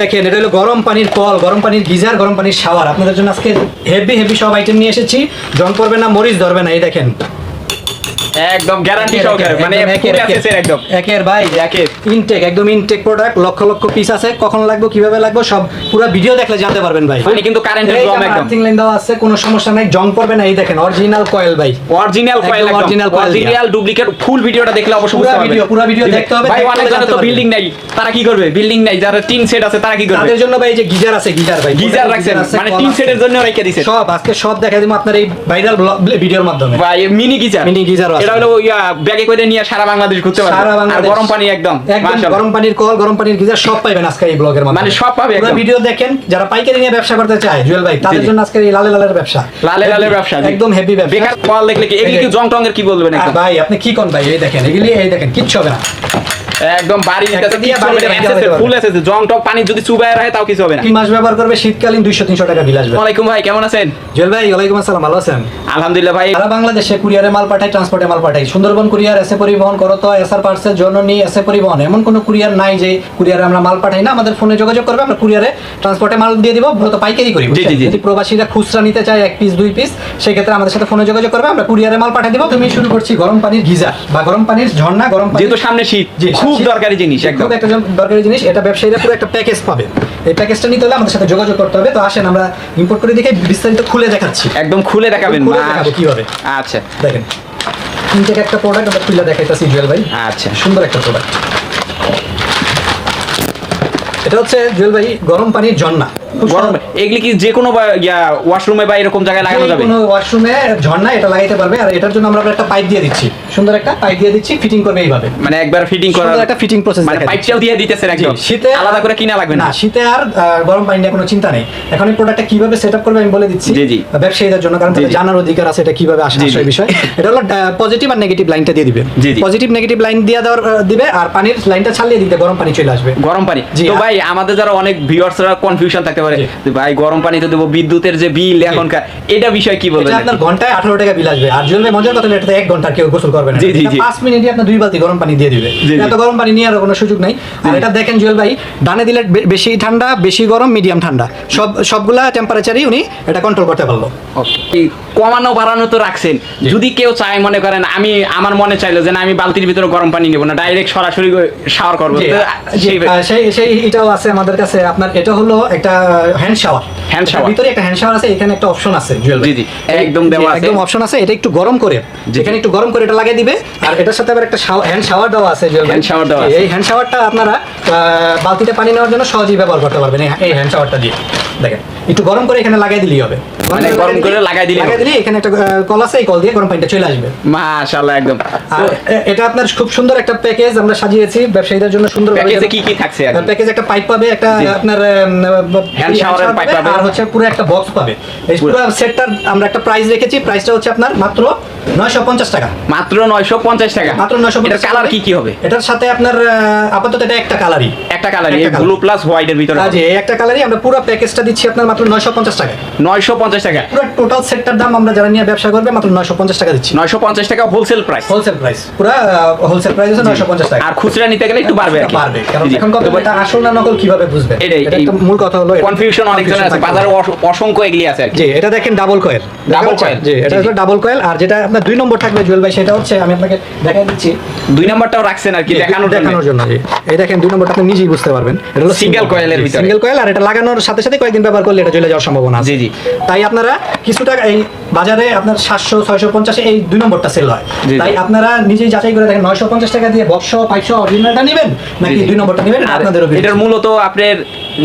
দেখেন, এটা হলো গরম পানির কল, গরম পানির গিজার, গরম পানির শাওয়ার। আপনাদের জন্য আজকে হেভি হেভি সব আইটেম নিয়ে এসেছি। জং পড়বে না, মরিচ ধরবে না, এই দেখেন। একদম গ্যারান্টি সহকারে মানে একের। একদম। একের ভাই একের। ইনটেক একদম intact product lakh lakh piece আছে কখন লাগবে কীভাবে লাগবে সব পুরো ভিডিও দেখলে জানতে পারবেন ভাই। মানে কিন্তু কারেন্টের এই একদম। আর্থিং লাইন দেওয়া আছে কোনো সমস্যা নাই জং পড়বে না এই দেখেন অরিজিনাল কয়েল ভাই। অরিজিনাল কয়েল original অরিজিনাল দিয়া। অরিজিনাল ডুপ্লিকেট ফুল ভিডিওটা দেখলে অবশ্যই পুরা বুঝতে পারবেন। video, পুরা video দেখতে হবে, ভাই অনেক হলে তো বিল্ডিং নাই। তারা কি করবে? বিল্ডিং নাই যারা টিন সেট আছে তারা কি করবে? তাদের জন্য ভাই এই যে গিজার আছে গিজার ভাই। গিজার রাখছেন মানে টিন সেটের জন্য রেখে দিছে সব আজকে সব দেখা দিব আপনার এই ভাইরাল ভিডিওর মাধ্যমে। ভাই মিনি গিজার। Mini geyser আছে। এটা হলো ইয়া ব্যাগে করে নিয়ে সারা বাংলাদেশ ঘুরতে পারবে। সারা বাংলাদেশ। গরম পানি একদম একদম গরম পানির কল গরম পানির গিজার সব পাবেন আজকে এই ব্লগের মাধ্যমে। মানে সব পাবে একদম। ভিডিও দেখেন যারা পাইকারি নিয়ে ব্যবসা করতে চায় জুয়েল ভাই তাদের জন্য আজকে এই লালে লালের ব্যবসা। লালে লালের ব্যবসা একদম হেভি ব্যবসা। বেকার কল দেখলে কি এগুলি কি জং টঙ্গের কি বলবেন ভাই আপনি কি কোন ভাই? এই দেখেন এগুলি এই দেখেন কিচ্ছু হবে না। একদম দিয়ে পারবে। ফুল আছে জং টক পানি যদি চুবায় রাখে তাও কিছু হবে না। কি মাস ব্যবহার করবে? শীতকালীন দুইশো তিনশো টাকা বিল আসবে। ওয়ালাইকুম ভাই কেমন আছেন? জুয়েল ভাই ওয়ালাইকুম আসসালাম ভালো আছেন? আলহামদুলিল্লাহ ভাই। সারা বাংলাদেশে কুরিয়ারে মাল পাঠায় ট্রান্সপোর্টে মাল পাঠায় সুন্দরবন কুরিয়ার এসে পরিবহন করতো এসআর পার্সেল জননী এসে পরিবহন। এমন কোনো কুরিয়ার নাই যে কুরিয়ারে আমরা মাল পাঠাই না। আমাদের ফোনে যোগাযোগ করবে আমরা কুরিয়ারে ট্রান্সপোর্টে মাল দিয়ে দিব মূলত পাইকারি করি যদি প্রবাসীরা খুচরা নিতে চায় এক পিস দুই পিস সেই ক্ষেত্রে আমাদের সাথে ফোনে যোগাযোগ করবে আমরা কুরিয়ারে মাল পাঠিয়ে দিব। তুমি শুরু করছি গরম পানির গিজার বা গরম পানির ঝর্ণা গরম যেহেতু সামনে শীত। জি, খুব দরকারি জিনিস একদম। একটা দরকারি জিনিস। এটা ব্যবসায়ীরা পুরো একটা প্যাকেজ পাবে। এই প্যাকেজটা নিতে হলে আমাদের সাথে যোগাযোগ করতে হবে। তো আসেন আমরা ইম্পোর্ট করে দেখে বিস্তারিত খুলে দেখাচ্ছি। একদম খুলে দেখাবেন কীভাবে। আচ্ছা। দেখেন ইনটেক একটা প্রোডাক্ট আমরা খুলে দেখাইতেছি জুয়েল ভাই। আচ্ছা। সুন্দর একটা প্রোডাক্ট এটা হচ্ছে জুয়েল ভাই গরম পানির ঝর্ণা। খুব গরম। এগুলি কি যে কোনো ওয়াশরুমে বা এরকম জায়গায় লাগানো যাবে? কোনো ওয়াশরুমে ঝর্ণা এটা লাগাইতে পারবে আর এটার জন্য আমরা একটা পাইপ দিয়ে দিচ্ছি। সুন্দর একটা পাইপ দিয়ে দিচ্ছি ফিটিং করবে এইভাবে। মানে একবার ফিটিং করা সুন্দর একটা ফিটিং প্রসেস মানে পাইপটাও দিয়ে দিতেছেন একদম। শীতে আলাদা করে কিনা লাগবে না। শীতে আর গরম পানি নিয়ে কোনো চিন্তা নেই। এখন এই প্রোডাক্টটা কীভাবে সেট আপ করবে আমি বলে দিচ্ছি। ব্যবসায়ীদের জন্য কারণ তাদের জানার অধিকার আছে এটা কীভাবে আসে। এই বিষয়। এটা হলো পজিটিভ আর নেগেটিভ লাইনটা দিয়ে দিবে। পজিটিভ নেগেটিভ লাইন দিয়ে দেওয়ার দিবে আর পানির লাইনটা ছাড়িয়ে দিতে গরম পানি চলে আসবে। গরম পানি। তো ভাই আমাদের যারা অনেক ভিউয়ার্সরা কনফিউশন থাকতে পারে ভাই গরম পানিতে দেবো বিদ্যুতের যে বিল এখনকার এটা বিষয় কি বলবেন আপনার ঘন্টায় আঠারো টাকা বিল আসবে। আর জন্য মজার কথা এটাতে এক ঘণ্টা কেউ গোসল করবে না। জি, জি, জি। পাঁচ মিনিটে আপনার দুই বালতি গরম পানি দিয়ে দিবে। এত গরম পানি নিয়ে আর কোনো সুযোগ নাই। আর এটা দেখেন জুয়েল ভাই ডানে দিলে বেশি ঠান্ডা বেশি গরম মিডিয়াম ঠান্ডা। সব সবগুলা টেম্পারেচারই উনি এটা কন্ট্রোল করতে পারল। কমানো বাড়ানো তো রাখছেন। যদি কেউ চায় মনে করেন আমি আমার মনে চাইলো যে না আমি বালতির ভিতরে গরম পানি নেব না ডাইরেক্ট সরাসরি শাওয়ার করব তো সেই সেই এটাও আছে আমাদের কাছে। আপনার এটা হলো একটা হ্যান্ড শাওয়ার হ্যান্ড শাওয়ার ভিতরে একটা হ্যান্ড শাওয়ার আছে এখানে একটা অপশন আছে জুয়েল। জি, জি, একদম দেওয়া আছে। একদম অপশন আছে এটা একটু গরম করে। যেখানে একটু গরম করে এটা লাগিয়ে দিবে আর এটার সাথে আবার একটা হ্যান্ড শাওয়ার দেওয়া আছে জুয়েল হ্যান্ড শাওয়ার দেওয়া আছে। এই হ্যান্ড শাওয়ারটা আপনারা বালতিতে পানি নেওয়ার জন্য সহজেই ব্যবহার করতে পারবেন এই- এই হ্যান্ড শাওয়ারটা দিয়ে। দেখেন। একটু গরম করে এখানে লাগিয়ে দিলেই হবে। মানে গরম করে লাগাই দিলেই লাগাই। দিলে এখানে একটা কল আছে এই কল দিয়ে গরম পানিটা চলে আসবে। মাশাআল্লাহ একদম। এটা আপনার খুব সুন্দর একটা প্যাকেজ আমরা সাজিয়েছি ব্যবসায়ীদের জন্য সুন্দর প্যাকেজে কি কি থাকছে? প্যাকেজ একটা পাইপ পাবে একটা আপনার shower এর pipe পাবে। আর হচ্ছে পুরো একটা বক্স পাবে। এই পুরো সেটটার আমরা একটা প্রাইস রেখেছি। প্রাইসটা হচ্ছে আপনার মাত্র 950 টাকা। মাত্র নয়শো পঞ্চাশ টাকা? মাত্র 950 এটার কালার কি কি হবে? এটার সাথে আপনার আপাতত এটা একটা কালারই একটা কালারই ব্লু প্লাস হোয়াইটের ভিতরে জি এই একটা কালারই আমরা পুরো প্যাকেজটা দিচ্ছি আপনার মাত্র 950 টাকা নয়শো পঞ্চাশ টাকা। পুরো টোটাল সেটটার দাম আমরা যারা নিয়ে ব্যবসা করবে মাত্র 950 টাকা দিচ্ছি। নয়শো পঞ্চাশ টাকা হোলসেল প্রাইস হোলসেল প্রাইস পুরো হোলসেল প্রাইস হচ্ছে 950 টাকা। আর খুচরা নিতে গেলে একটু বাড়বে। পারবে কারণ। এখন কথা তো ভাই, এটা আসল না নকল কীভাবে বুঝবে? এটাই, মূল কথা হলো। কনফিউশন অনেকজনের আছে বাজারে অসংখ্য এগুলি আছে জি এটা দেখেন ডাবল কয়েল Double coil, জি এটা জি। ডাবল কয়েল আর যেটা আপনার দুই নম্বর থাকবে জুয়েল ভাই সেটা হচ্ছে আমি আপনাকে দেখাই দিচ্ছি। দুই নাম্বারটাও রাখছেন আর কি দেখানোর জন্য। দেখানোর জন্য জি। এই দেখেন দুই নম্বরটা আপনি নিজেই বুঝতে পারবেন। এটা হলো coil এর ভিতরে। সিঙ্গেল কয়েল আর এটা লাগানোর সাথে সাথে কয়েকদিন ব্যবহার করলে এটা চলে যাওয়ার সম্ভাবনা জি, জি। তাই আপনারা কিছু টাকা এই বাজারে আপনার সাতশো ছয়শো পঞ্চাশে এই দুই নম্বরটা সেল হয়। তাই আপনারা নিজেই যাচাই করে দেখেন নয়শো পঞ্চাশ টাকা দিয়ে বক্স পাঁচশো অরিজিনালটা নেবেন নাকি। দুই নম্বরটা নেবেন আপনাদের এটার মূলত আপনার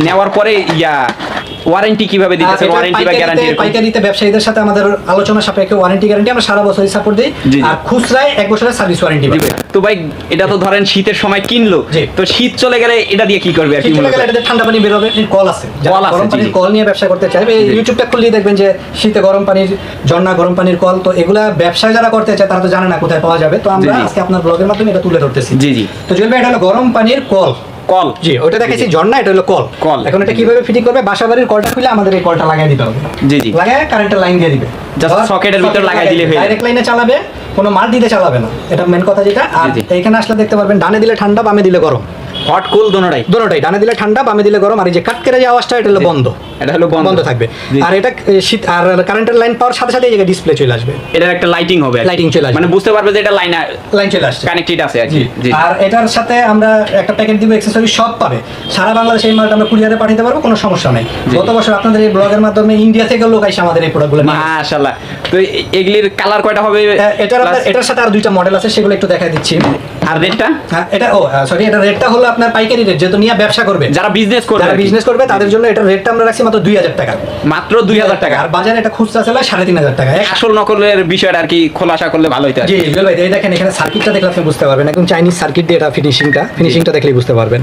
নেওয়ার পরে ইয়া ওয়ারেন্টি কীভাবে দিতেছেন এটা ওয়ারেন্টি বা গ্যারান্টি পাইকারিতে ব্যবসায়ীদের সাথে আমাদের আলোচনা সাপেক্ষে ওয়ারেন্টি গ্যারান্টি আমরা সারা বছরই সাপোর্ট দিই। আর খুচরায় এক বছরের সার্ভিস ওয়ারেন্টি তো ভাই এটা তো ধরেন শীতের সময় কিনলো। তো শীত চলে গেলে এটা দিয়ে কি করবে আর কি এটাতে ঠান্ডা পানি বেরোবে কল আছে। যারা কল আছে, গরম পানির কল নিয়ে ব্যবসা করতে চাইবে ইউটিউবটা খুললেই দেখবেন যে শীতে গরম পানির ঝর্ণা গরম পানির কল তো এগুলা ব্যবসা যারা করতে চায় তারা তো জানে না কোথায় পাওয়া যাবে। তো আমরা। আজকে আপনার ব্লগের মাধ্যমে এটা তুলে ধরতেছি। জি জি। তো জুয়েল ভাই এটা হলো গরম পানির কল। কল। জি ওটা দেখেছি ঝর্ণা এটা হলো কল। কল। এখন এটা কীভাবে ফিটিং করবে? বাসা বাড়ির কলটা খুলে আমাদের এই কলটা লাগিয়ে দিতে হবে। জি, জি। লাগায় কারেন্টের লাইন দিয়ে দিবে। জাস্ট সকেটের ভিতর লাগাই দিলে হয়ে ডাইরেক্ট লাইনে চালাবে কোনো মাল দিতে চালাবে না। এটা মেন কথা যেটা। আর। এখানে আসলে দেখতে পারবেন ডানে দিলে ঠান্ডা বামে দিলে গরম। হট কুল দোনোটাই। দোনোটাই। ডানে দিলে ঠান্ডা বামে দিলে গরম আর এই যে কাট কেটে যে আওয়াজটা এটা হলো বন্ধ। এটা হলো বন্ধ। থাকবে। আর এটা শীত আর কারেন্টের লাইন পাওয়ার সাথে সাথে এই জায়গায় ডিসপ্লে চলে আসবে। এটার একটা লাইটিং হবে। Lighting চলে আসবে। মানে বুঝতে পারবে যে এটা লাইন লাইন চলে আসছে। কানেক্টেড আছে আর কি। এটার সাথে আমরা একটা প্যাকেট দিব এক্সেসরি সব পাবে। সারা বাংলাদেশে এই মালটা আমরা কুরিয়ারে পাঠাতে পারব কোনো সমস্যা নেই। গত বছর আপনাদের এই ব্লগের মাধ্যমে ইন্ডিয়া থেকে লোক আইসে আমাদের এই প্রোডাক্টগুলো মাশাআল্লাহ। তো এগুলির কালার কয়টা হবে? এটার এটার সাথে আর দুইটা মডেল আছে সেগুলো একটু দেখাই দিচ্ছি। আর রেটটা হ্যাঁ এটা ও সরি এটা রেটটা হলো আপনার পাইকারি রেট যেহেতু নিয়ে ব্যবসা করবে। যারা বিজনেস করবে যারা বিজনেস করবে তাদের জন্য এটা রেটটা আমরা রাখছি মাত্র দুই হাজার টাকা। মাত্র দুই হাজার টাকা। আর বাজারে এটা খুচরা চলে সাড়ে তিন হাজার টাকা। আসল নকলের বিষয়টা আর কি খোলাসা করলে ভালো হইতো জি জুয়েল ভাই এই দেখেন এখানে সার্কিটটা দেখলে আপনি বুঝতে পারবেন। একদম চাইনিজ সার্কিট দিয়ে এটা ফিনিশিংটা ফিনিশিংটা দেখলেই বুঝতে পারবেন।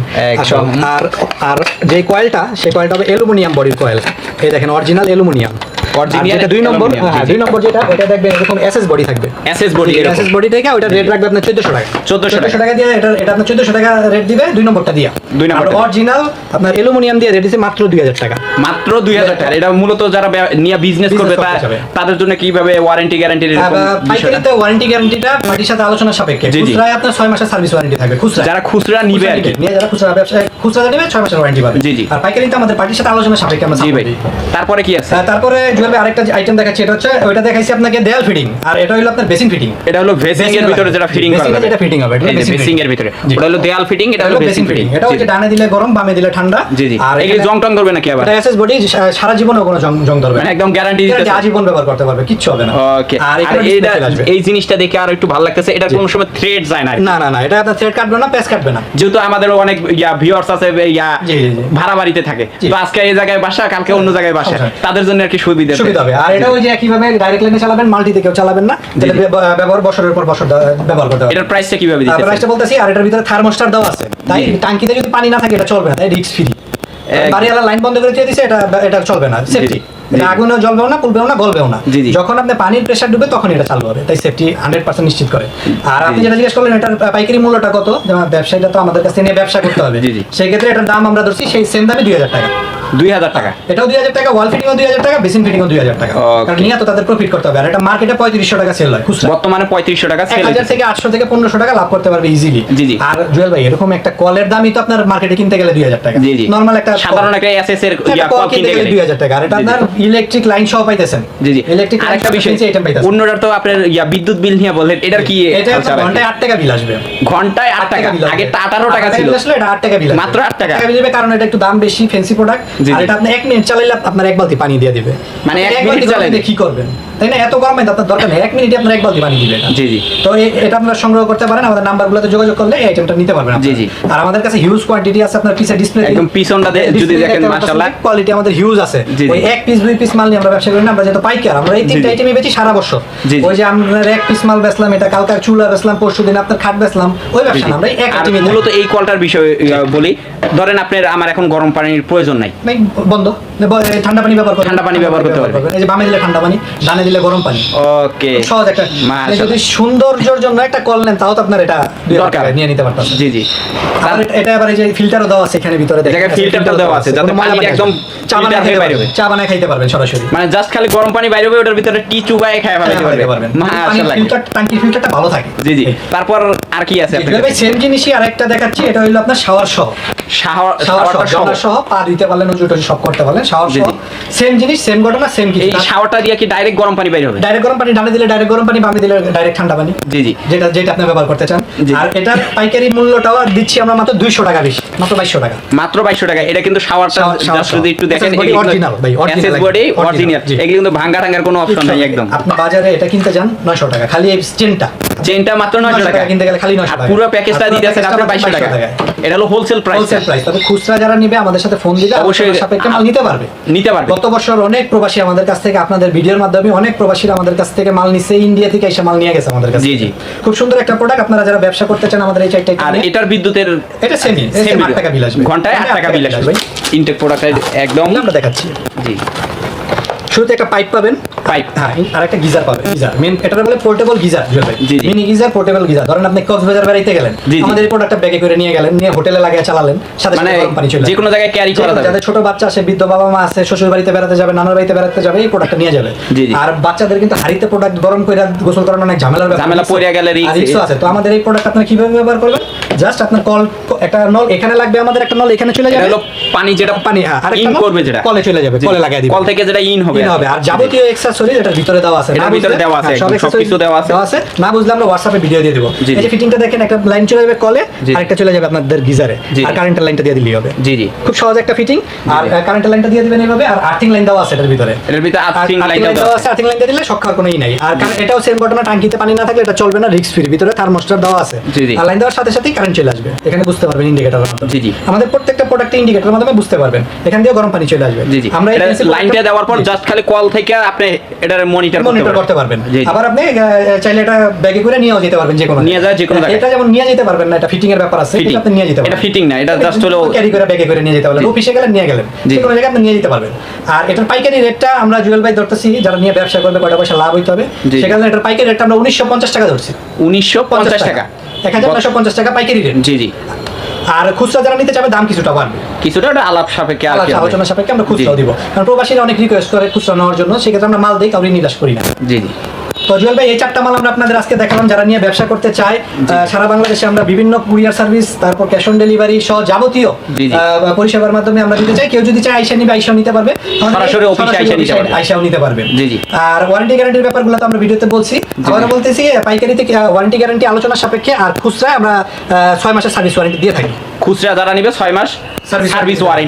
আর আর যে কয়েলটা সেই কয়েলটা হবে অ্যালুমিনিয়াম বডির কয়েল এই দেখেন অরিজিনাল অ্যালুমিনিয়াম Original দুই নম্বর হ্যাঁ জি, জি। দুই নম্বর যেটা ওটা দেখবেন এরকম এসএস বডি থাকবে। এসএস বডি এসএস বডি থেকে ওটা রেট রাখবে আপনার 1400 টাকা। 1400 টাকা। টাকা দিয়ে এটা এটা আপনার 1400 টাকা রেট দিবে দুই নম্বরটা দিয়া। দুই নম্বরটা অরিজিনাল আপনার অ্যালুমিনিয়াম দিয়ে রেট দিছে মাত্র 2000 টাকা। মাত্র দুই হাজার টাকা। এটা মূলত যারা নিয়ে বিজনেস করবে করতে তা- চাবে। তাদের জন্য কীভাবে ওয়ারেন্টি গ্যারান্টি হ্যাঁ, পাইকারিতে ওয়ারেন্টি গ্যারান্টিটা পার্টির সাথে আলোচনা সাপেক্ষে। খুচরায় আপনার 6 মাসের সার্ভিস ওয়ারেন্টি থাকবে খুচরা যারা খুচরা নিবে আর কি। যারা খুচরা ব্যবসা খুচরা নেবে 6 মাসের ওয়ারেন্টি পাবে। জি, জি। আর পাইকারিতে আমাদের পার্টির সাথে আলোচনা সাপেক্ষে আমরা জি ভাই। তারপরে কি আছে? তারপরে ভাই আরেকটা আইটেম দেখাচ্ছি এটা হচ্ছে ওইটা দেখাইছি আপনাকে দেয়াল ফিটিং আর এটা হলো আপনার বেসিন ফিটিং এটা হলো এর ভিতরে যেটা ফিটিং করা হবে, এটা এই basing বেসিং এর ভিতরে। ওটা হলো দেয়াল ফিটিং এটা হলো বেসিং ফিটিং এটা হচ্ছে ডানে দিলে গরম বামে দিলে ঠান্ডা। আর এখানে- জং টং নাকি আবার? এটা এসএস বডি সারা জীবনেও কোনো জং জং ধরবে না। একদম গ্যারান্টি এটা আজীবন ব্যবহার করতে পারবে কিচ্ছু হবে না। ওকে আর আসবে। এই জিনিসটা দেখে আর একটু ভালো লাগতেছে। এটা কোনো সময় থ্রেড যায় না না না না এটা আপনার থ্রেড কাটবে না প্যাচ কাটবে না। যেহেতু আমাদের অনেক ইয়া ভিউয়ার্স আছে ইয়া। ভাড়া বাড়িতে থাকে। তো আজকে এই জায়গায় বাসা কালকে অন্য জায়গায় বাসা। তাদের জন্য আর কি সুবিধা সুবিধা হবে। আর এটা ওই যে একইভাবে ডাইরেক্ট লাইনে চালাবেন মাল্টিতে কেউ চালাবেন না। ব্যব- ব্যবহার বছরের পর বছর ব্যবহার করতে হবে। এটার প্রাইসটা কীভাবে প্রাইসটা বলতেছি আর এটার ভিতরে থার্মোস্টার দেওয়া আছে। তাই টাঙ্কিতে যদি পানি না থাকে এটা চলবে না তাই রিস্ক ফ্রি বাড়িওয়ালা লাইন বন্ধ করে দিয়ে দিছে এটা এটা চলবে না। সেফটি। আগুনও জ্বলবেও না পুলবেও না গলবেও না। যখন আপনি পানির প্রেসার ডুবে তখন এটা চালু হবে। তাই সেফটি হান্ড্রেড পার্সেন্ট নিশ্চিত করে। আর আপনি যেটা জিজ্ঞেস করলেন এটার পাইকারি মূল্যটা কত? যেমন ব্যবসায়ীটা তো আমাদের কাছ নিয়ে ব্যবসা করতে হবে। জি, জি। সেই ক্ষেত্রে এটার দাম আমরা ধরছি সেই সেম দামে দুই হাজার টাকা। দুই হাজার টাকা। এটাও দুই হাজার টাকা ওয়াল ফিটিংও দুই হাজার টাকা বেসিন ফিটিংও দুই হাজার টাকা। কারণ নিয়ে তো তাদের প্রফিট করতে হবে। আর এটা মার্কেটে পঁয়ত্রিশশো টাকা সেল হয় বর্তমানে পঁয়ত্রিশশো টাকা সেল হাজার থেকে আটশো থেকে পনেরোশো টাকা লাভ করতে পারবে ইজিলি জি, জি। আর জুয়েল ভাই এরকম একটা কলের দামই তো আপনার মার্কেটে কিনতে গেলে দুই হাজার টাকা। জি জি। নর্মাল একটা সাধারণ একটা এসএস এর কল কিনতে গেলে দুই হাজার টাকা। আর এটা। আপনার ইলেকট্রিক লাইন সহ পাইতেছেন। জি জি। ইলেকট্রিক আরেকটা বিষয় আইটেম পাইতেছেন। অন্যটার তো আপনার ইয়া বিদ্যুৎ বিল নিয়ে বললেন এটার কি এটা? ঘন্টায় আট টাকা বিল আসবে। ঘন্টায় আট টাকা আগে আঠারো টাকা আট ছিল। আসলে এটা আট টাকা বিল মাত্র আট টাকা? আসবে কারণ এটা একটু দাম বেশি ফেন্সি প্রোডাক্ট। এটা আপনি এক মিনিট চালাইলে আপনার এক বালতি পানি দিয়ে দিবে। মানে এক মিনিট চালাইলে? কি করবেন। তাই না? এত গরমে আপনার দরকার নেই। এক মিনিটে আপনার এক বালতি পানি দিবে জি জি। তো এটা আপনারা সংগ্রহ করতে পারেন। আমাদের নাম্বারগুলোতে যোগাযোগ করলে এই আইটেমটা নিতে পারবেন জি, জি। আর আমাদের কাছে হিউজ কোয়ান্টিটি আছে আপনার পিসের ডিসপ্লে একদম পিছনটা যদি দেখেন মাশাআল্লাহ। কোয়ালিটি আমাদের হিউজ আছে। জি, জি। ওই এক পিস দুই পিস মাল নিয়ে আমরা ব্যবসা করি না আমরা যেহেতু পাইকার আমরা এই তিনটা আইটেমই বেচি সারা বছর। জি, জি। ওই যে আমরা এক পিস মাল বেচলাম এটা কালকে চুলা বেচলাম পরশু দিন আপনার খাট বেচলাম ওই ব্যবসা আমরা এক আইটেমই মূলত এই কলটার বিষয়ে বলি। ধরেন আপনার আমার এখন গরম পানির প্রয়োজন নাই, বন্ধ। ঠান্ডা পানি ব্যবহার করবেন ঠান্ডা পানি ব্যবহার করতে পারবেন। এই যে বামে দিলে ঠান্ডা পানি ডানে দিলে গরম পানি। ওকে। সহজ একটা যদি সৌন্দর্যের জন্য একটা কল নেন তাও তো আপনার এটা দরকার। নিয়ে নিতে পারতেন জি জি। আর এটা- আবার এই যে ফিল্টারও দেওয়া আছে এখানে ভিতরে দেখেন। filter দেওয়া আছে, যাতে পানি একদম চা বানায় হয়ে বাইরে পারবেন চা বানায় খাইতে পারবেন সরাসরি। মানে জাস্ট খালি গরম পানি বাইরে হবে ওটার ভিতরে টি চুবাই খায় খাইতে পারবে পারবেন। মাশাআল্লাহ। ফিল্টার টাঙ্কির ফিল্টারটা ভালো থাকে। জি জি। তারপর আর কি আছে আপনার ভাই সেম জিনিসই আরেকটা দেখাচ্ছি এটা হইল আপনার শাওয়ার সহ শাওয়ার শাওয়ার সহ পা দিতে পারলেন উজু সব করতে পারলেন সাহস। সেম জিনিস সেম ঘটনা সেম কিছু। এই শাওয়ারটা দিয়ে কি ডাইরেক্ট গরম পানি বাইরে হবে? ডাইরেক্ট গরম পানি ডানে দিলে ডাইরেক্ট গরম পানি বামে দিলে ডাইরেক্ট ঠান্ডা পানি। জি জি। যেটা যেটা আপনি ব্যবহার করতে চান। আর এটার পাইকারি মূল্যটাও দিচ্ছি আমরা মাত্র দুইশো টাকা বেশি মাত্র বাইশশো টাকা। মাত্র বাইশশো টাকা। এটা কিন্তু শাওয়ারটা শাওয়ার- শাওয়ার যদি একটু দেখেন body original ভাই, original বডি অরিজিনাল এগুলো কিন্তু ভাঙ্গা টাঙ্গার কোনো অপশন নাই একদম। আপনি বাজারে এটা কিনতে যান নয়শো টাকা। খালি এই চেনটা। চেনটা মাত্র নয়শো টাকা। কিনতে গেলে খালি নয়শো আর টাকা। পুরো প্যাকেজটা পুরো দিতেছেন আপনি মাত্র বাইশশো টাকা এটা হলো হোলসেল প্রাইস হোলসেল প্রাইস তবে খুচরা যারা নিবে আমাদের সাথে ফোন দিলে অবশ্যই সাপেক্ষে মাল নিতে পারবে। নিতে পারবে। গত বছর অনেক প্রবাসী আমাদের কাছ থেকে আপনাদের ভিডিওর মাধ্যমে অনেক প্রবাসীরা আমাদের কাছ থেকে মাল নিছে ইন্ডিয়া থেকে এসে মাল নিয়ে গেছে আমাদের কাছে জি, জি। খুব সুন্দর একটা প্রোডাক্ট আপনারা যারা ব্যবসা করতে চান আমাদের এই চাইটা আর এটার বিদ্যুতের এটা সেমি সেমি টাকা বিল আসবে। ঘন্টায় 8 টাকা বিল আসবে। ইনটেক প্রোডাক্টের একদম আমরা দেখাচ্ছি। জি। শুরুতে একটা পাইপ পাবেন। পাইপ হ্যাঁ আর একটা গিজার পাবেন গিজার। মেন এটা বলে portable geyser. Mini geyser portable geyser. ধরেন আপনি কক্সবাজার বেড়াইতে গেলেন। আমাদের এই প্রোডাক্টটা ব্যাগে করে নিয়ে গেলেন নিয়ে হোটেলে লাগিয়ে চালালেন। সাথে মানে পানি চলে যে কোনো জায়গায় ক্যারি করা যাবে। যাদের ছোট বাচ্চা আছে বৃদ্ধ বাবা মা আছে শ্বশুর বাড়িতে বেড়াতে যাবে নানার বাড়িতে বেড়াতে যাবে এই প্রোডাক্টটা নিয়ে যাবে। আর বাচ্চাদের কিন্তু হাড়িতে প্রোডাক্ট গরম করে গোসল করানো অনেক ঝামেলার ঝামেলা পড়ে গেলে ও আছে। তো আমাদের এই প্রোডাক্ট আপনারা কীভাবে ব্যবহার করবেন? জাস্ট আপনার কল একটা নল এখানে লাগবে আমাদের একটা নল এখানে চলে এটা যাবে। হলো পানি যেটা পানি হ্যাঁ আরেকটা ইন করবে যেটা। কলে চলে যাবে কলে লাগাই দিবে। কল থেকে যেটা ইন হবে। ইন হবে আর যাবতীয় এক্সেসরিজ এটার ভিতরে দেওয়া আছে এটার না ভিতরে দেওয়া আছে, হ্যাঁ, সব সবকিছু দেওয়া আছে। দেওয়া আছে না বুঝলে আমরা হোয়াটসঅ্যাপে ভিডিও দিয়ে দেবো। এই যে ফিটিংটা দেখেন একটা লাইন চলে যাবে কলে জি। আরেকটা চলে যাবে আপনাদের গিজারে আর কারেন্টের লাইনটা দিয়ে দিলেই হবে। জি জি। খুব সহজ একটা ফিটিং আর। কারেন্টের লাইনটা দিয়ে দিবেন এইভাবে আর আর্থিং লাইন দেওয়া আছে এটার ভিতরে। এটার ভিতরে আর্থিং লাইনটা দেওয়া আছে। আর্থিং লাইন দিয়ে দিলে শক খাওয়ার কোনো ই নাই। আর এটাও সেম ঘটনা টাঙ্কিতে পানি না থাকলে এটা চলবে না রিস্ক ফ্রি ভিতরে থার্মোস্টার দেওয়া আছে। আর লাইন দেওয়ার সাথে সাথেই কারেন্ট চলে আসবে। এখানে বুঝতে পারবেন ইন্ডিকেটরের মাধ্যমে। জি, জি। আমাদের প্রত্যেকটা প্রোডাক্টে ইন্ডিকেটরের মাধ্যমে বুঝতে পারবেন। এখান দিয়ে গরম পানি চলে আসবে। জি জি। আমরা এই লাইনটা দেওয়ার পর জাস্ট খালি কল থেকে আপনি এটার মনিটর মনিটর করতে পারবেন। আবার আপনি চাইলে এটা ব্যাগে করে নিয়েও যেতে পারবেন যে কোনো নিয়ে যায় যে কোনো। এটা যেমন নিয়ে যেতে পারবেন না এটা ফিটিং এর ব্যাপার আছে। কিন্তু আপনি নিয়ে যেতে এটা পারবেন। fitting না, এটা just হলো- ক্যারি করে ব্যাগে করে নিয়ে যেতে পারবেন। অফিসে গেলেন নিয়ে গেলেন। যে কোনো জায়গায় আপনি নিয়ে যেতে পারবেন। আর এটার পাইকারি রেটটা আমরা জুয়েল ভাই ধরতেছি যারা নিয়ে ব্যবসা করবে কয়টা পয়সা লাভ হইতে হবে। সেখানে এটার পাইকারি রেটটা আমরা উনিশশো পঞ্চাশ টাকা ধরছি। উনিশশো পঞ্চাশ টাকা। এক হাজার নয়শো পঞ্চাশ টাকা পাইকারি রেট জি জি। আর খুচরা যারা নিতে চাবে দাম কিছুটা বাড়বে। কিছুটা ওটা আলাপ সাপেক্ষে। আলোচনা সাপেক্ষে আমরা খুচরা দিব। কারণ প্রবাসীরা অনেক রিকোয়েস্ট করে খুচরা নেওয়ার জন্য সেক্ষেত্রে আমরা মাল দিই কাউরি নিরাশ করি না। জি জি। তো জুয়েল ভাই এই চারটা মাল আমরা আপনাদের আজকে দেখালাম যারা নিয়ে ব্যবসা করতে চায়। সারা বাংলাদেশে আমরা বিভিন্ন কুরিয়ার সার্ভিস তারপর ক্যাশ অন ডেলিভারি সহ যাবতীয় পরিষেবার মাধ্যমে আমরা দিতে চাই। কেউ যদি চায় আইসা নিবে আইসাও নিতে পারবে। সরাসরি অফিসে আইসা নিতে পারবে। আইসাও নিতে জি, জি। আর ওয়ারেন্টি গ্যারান্টির ব্যাপারগুলো তো আমরা ভিডিওতে বলছি। আবারও বলতেছি পাইকারিতে ওয়ারেন্টি গ্যারান্টি আলোচনার সাপেক্ষে আর খুচরায় আমরা ছয় মাসের সার্ভিস ওয়ারেন্টি দিয়ে থাকি। খুচরা যারা নিবে ছয় মাস সার্ভিস ওয়ারেন্টি